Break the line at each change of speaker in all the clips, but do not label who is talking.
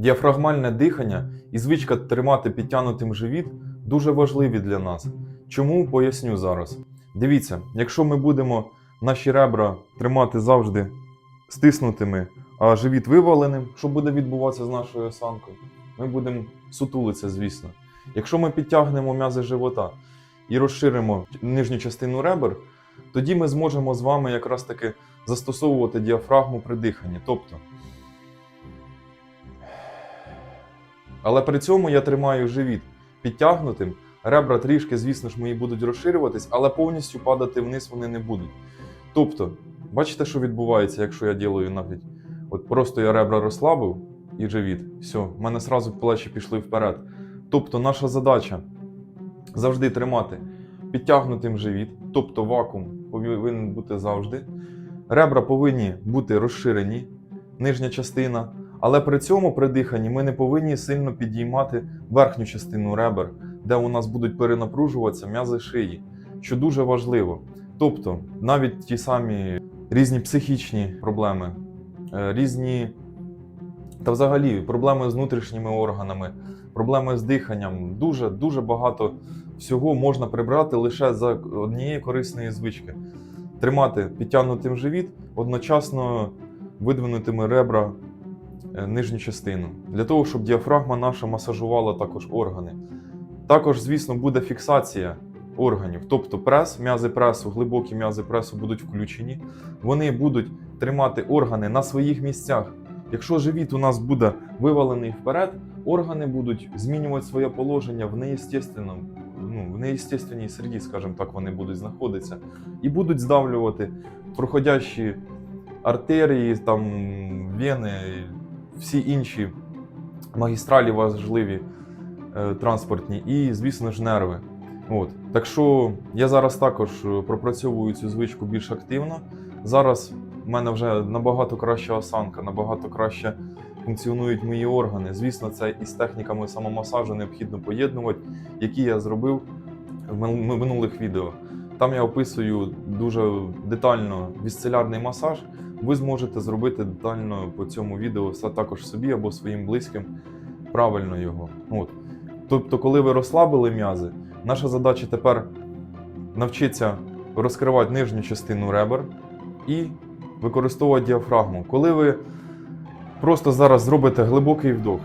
Діафрагмальне дихання і звичка тримати підтягнутим живіт дуже важливі для нас. Чому поясню зараз. Дивіться, якщо ми будемо наші ребра тримати завжди стиснутими, а живіт виваленим, що буде відбуватися з нашою осанкою? Ми будемо сутулитися, звісно. Якщо ми підтягнемо м'язи живота і розширимо нижню частину ребер, тоді ми зможемо з вами якраз таки застосовувати діафрагму при диханні. Тобто, але при цьому я тримаю живіт підтягнутим, ребра трішки, звісно ж, мої будуть розширюватись, але повністю падати вниз вони не будуть. Тобто, бачите, що відбувається, якщо я ділаю навіть. От просто я ребра розслабив і живіт. Все, в мене сразу плечі пішли вперед. Тобто, наша задача завжди тримати підтягнутим живіт, тобто вакуум повинен бути завжди. Ребра повинні бути розширені, нижня частина. Але при цьому при диханні ми не повинні сильно підіймати верхню частину ребер, де у нас будуть перенапружуватися м'язи шиї, що дуже важливо. Тобто, навіть ті самі різні психічні проблеми, е, різні та взагалі проблеми з внутрішніми органами, проблеми з диханням, дуже дуже багато всього можна прибрати лише за однієї корисної звички. Тримати підтягнутим живіт, одночасно видвинутими ребра нижню частину, для того, щоб діафрагма наша масажувала також органи. Також, звісно, буде фіксація органів, тобто прес, м'язи пресу, глибокі м'язи пресу будуть включені. Вони будуть тримати органи на своїх місцях. Якщо живіт у нас буде вивалений вперед, органи будуть змінювати своє положення в неєстественному, ну, в неєстественній середі, скажімо так, вони будуть знаходитися, і будуть здавлювати проходящі артерії, там, вени, всі інші магістралі важливі е, транспортні, і, звісно ж, нерви. От. Так що я зараз також е, пропрацьовую цю звичку більш активно. Зараз в мене вже набагато краща осанка, набагато краще функціонують мої органи. Звісно, це із техніками самомасажу необхідно поєднувати, які я зробив в минулих відео. Там я описую дуже детально вісцелярний масаж. Ви зможете зробити детально по цьому відео все також собі або своїм близьким правильно його. От. Тобто, коли ви розслабили м'язи, наша задача тепер навчитися розкривати нижню частину ребер і використовувати діафрагму. Коли ви просто зараз зробите глибокий вдох,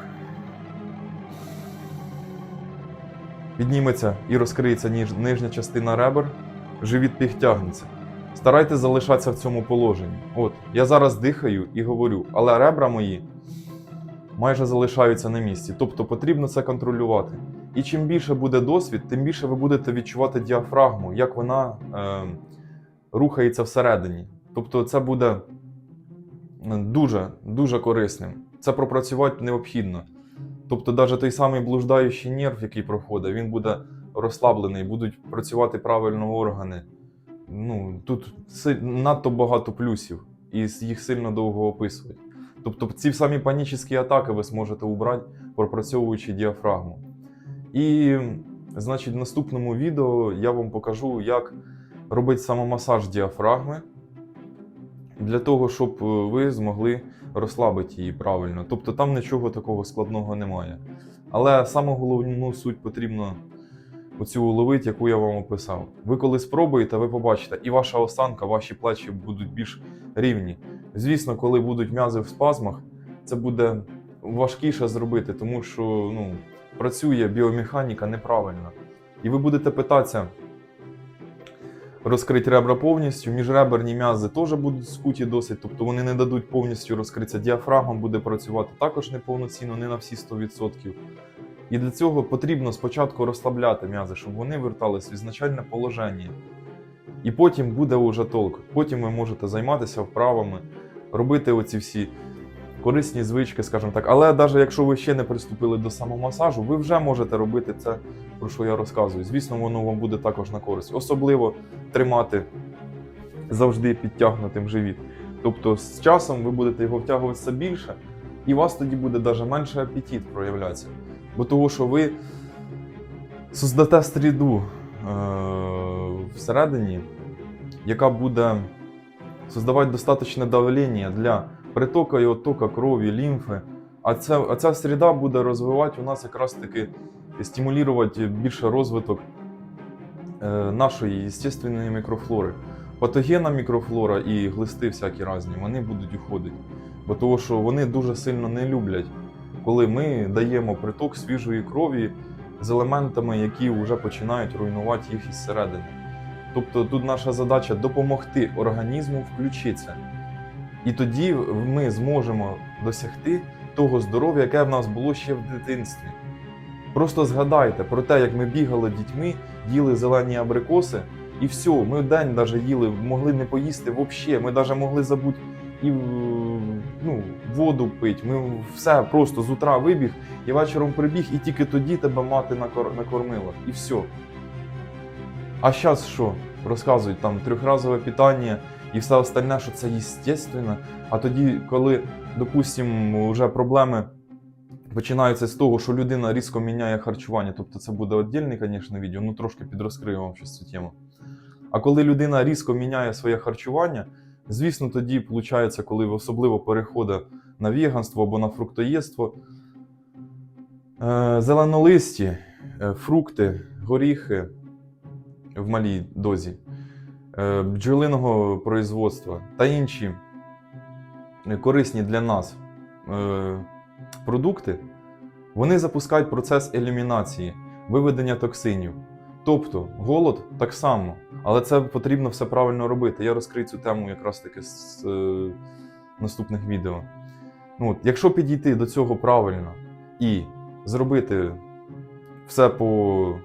підніметься і розкриється нижня частина ребер, живіт підтягнеться. Старайтесь залишатися в цьому положенні. От, я зараз дихаю і говорю, але ребра мої майже залишаються на місці. Тобто потрібно це контролювати. І чим більше буде досвід, тим більше ви будете відчувати діафрагму, як вона е, рухається всередині. Тобто це буде дуже, дуже корисним. Це пропрацювати необхідно. Тобто, навіть той самий блуждаючий нерв, який проходить, він буде розслаблений, будуть працювати правильно органи. Ну, тут надто багато плюсів, і їх сильно довго описують. Тобто ці самі панічні атаки ви зможете убрати, пропрацьовуючи діафрагму. І, значить, в наступному відео я вам покажу, як робити самомасаж діафрагми для того, щоб е, ви змогли розслабити її правильно. Тобто там нічого такого складного немає. Але саме головну суть потрібно оцю уловити, яку я вам описав. Ви коли спробуєте, ви побачите, і ваша осанка, ваші плечі будуть більш рівні. Звісно, коли будуть м'язи в спазмах, це буде важкіше зробити, тому що ну, працює біомеханіка неправильно. І ви будете питатися розкрити ребра повністю, міжреберні м'язи теж будуть скуті досить, тобто вони не дадуть повністю розкритися. Діафрагма буде працювати також неповноцінно, не на всі 100%. І для цього потрібно спочатку розслабляти м'язи, щоб вони вертались в ізначальне положення. І потім буде уже толк. Потім ви можете займатися вправами, робити оці всі корисні звички, скажімо так. Але навіть якщо ви ще не приступили до самомасажу, ви вже можете робити це, про що я розказую. Звісно, воно вам буде також на користь. Особливо тримати завжди підтягнутим живіт. Тобто з часом ви будете його втягувати все більше, і у вас тоді буде навіть менше апетит проявлятися. Бо того, що ви создате стріду е- всередині, яка буде создавати достаточне давлення для притока і оттока крові, лімфи, А ця, а ця середа буде розвивати у нас якраз таки стимулювати більше розвиток е, нашої естественної мікрофлори. Патогенна мікрофлора і глисти всякі різні, вони будуть уходити. Бо того, що вони дуже сильно не люблять, коли ми даємо приток свіжої крові з елементами, які вже починають руйнувати їх із середини. Тобто тут наша задача допомогти організму включитися. І тоді ми зможемо досягти того здоров'я, яке в нас було ще в дитинстві. Просто згадайте про те, як ми бігали дітьми, їли зелені абрикоси, і все, ми в день навіть їли, могли не поїсти взагалі. Ми навіть могли забути і ну, воду пити. Ми все просто з утра вибіг і вечором прибіг, і тільки тоді тебе мати накор- накормила. І все. А зараз що? Розказують там трьохразове питання і все остальне, що це естественно. А тоді, коли, допустимо, вже проблеми починаються з того, що людина різко міняє харчування, тобто це буде віддільне, звісно, відео, ну трошки підрозкрию вам щось цю тему. А коли людина різко міняє своє харчування, звісно, тоді виходить, коли особливо переходить на веганство або на фруктоєдство, е, зеленолисті, е, фрукти, горіхи в малій дозі, е, бджолиного производства та інші корисні для нас продукти, вони запускають процес елімінації, виведення токсинів. Тобто голод так само, але це потрібно все правильно робити. Я розкрию цю тему якраз таки з е, наступних відео. Ну, от, якщо підійти до цього правильно і зробити все по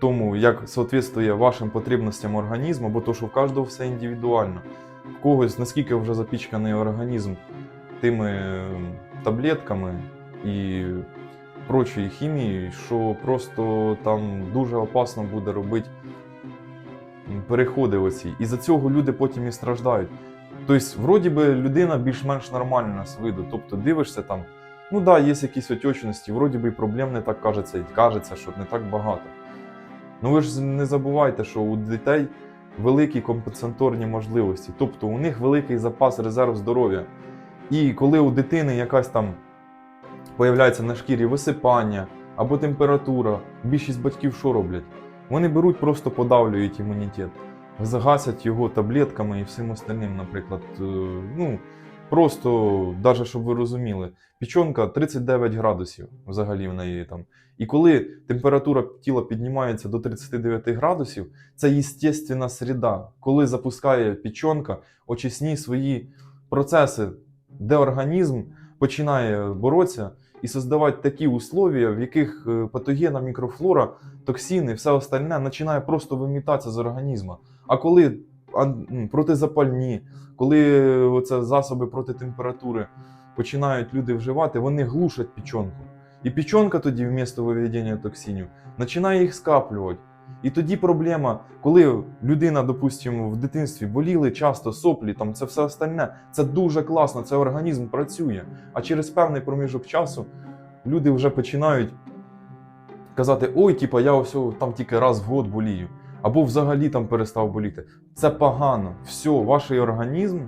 тому, як соответствує вашим потребностям організму, бо то, що в кожного все індивідуально. В когось наскільки вже запічканий організм тими е, таблетками і прочою хімією, що просто там дуже опасно буде робити переходи оці. І за цього люди потім і страждають. Тобто, вроді би, людина більш-менш нормальна з виду. Тобто дивишся там, ну да, є якісь отечності, вроді би і проблем не так кажеться, і кажеться, що не так багато. Ну ви ж не забувайте, що у дітей великі компенсаторні можливості, тобто у них великий запас резерв здоров'я. І коли у дитини якась там появляється на шкірі висипання або температура, більшість батьків що роблять? Вони беруть, просто подавлюють імунітет, загасять його таблетками і всім остальним, наприклад. Е, Ну, просто, навіть щоб ви розуміли, печонка 39 градусів взагалі в неї там. І коли температура тіла піднімається до 39 градусів, це естественна среда, коли запускає печонка очисні свої процеси, де організм починає боротися і создавати такі условия, в яких патогена, мікрофлора, токсини, все остальне починає просто вимітатися з організму. А коли а, протизапальні, коли е, оце засоби проти температури починають люди вживати, вони глушать печонку. І печонка тоді, вмісто виведення токсинів, починає їх скаплювати. І тоді проблема, коли людина, допустимо, в дитинстві боліли часто соплі, там це все остальне, це дуже класно, це організм працює. А через певний проміжок часу люди вже починають казати: ой, типа, я ось там тільки раз в год болію, або взагалі там перестав боліти. Це погано. Все, ваш організм,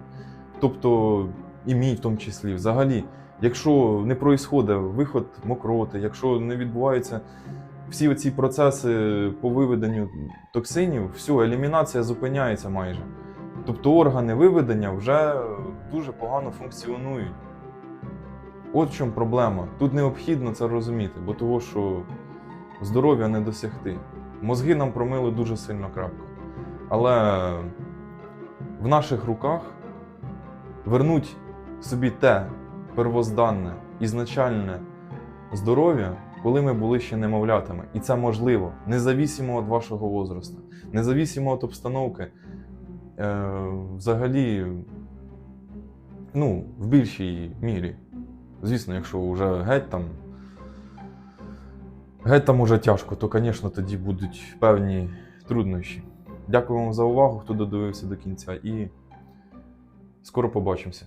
тобто і мій в тому числі, взагалі, якщо не проїсходить виход мокроти, якщо не відбуваються всі оці процеси по виведенню токсинів, все, елімінація зупиняється майже. Тобто органи виведення вже дуже погано функціонують. От в чому проблема. Тут необхідно це розуміти, бо того, що здоров'я не досягти. Мозги нам промили дуже сильно крапку. Але в наших руках вернуть собі те первозданне, ізначальне здоров'я, коли ми були ще немовлятами. І це можливо, независимо від вашого возрасту, независимо від обстановки. Е, взагалі, ну, в більшій мірі. Звісно, якщо вже геть там. Геть там уже тяжко, то, звісно, тоді будуть певні труднощі. Дякую вам за увагу, хто додивився до кінця, і скоро побачимося.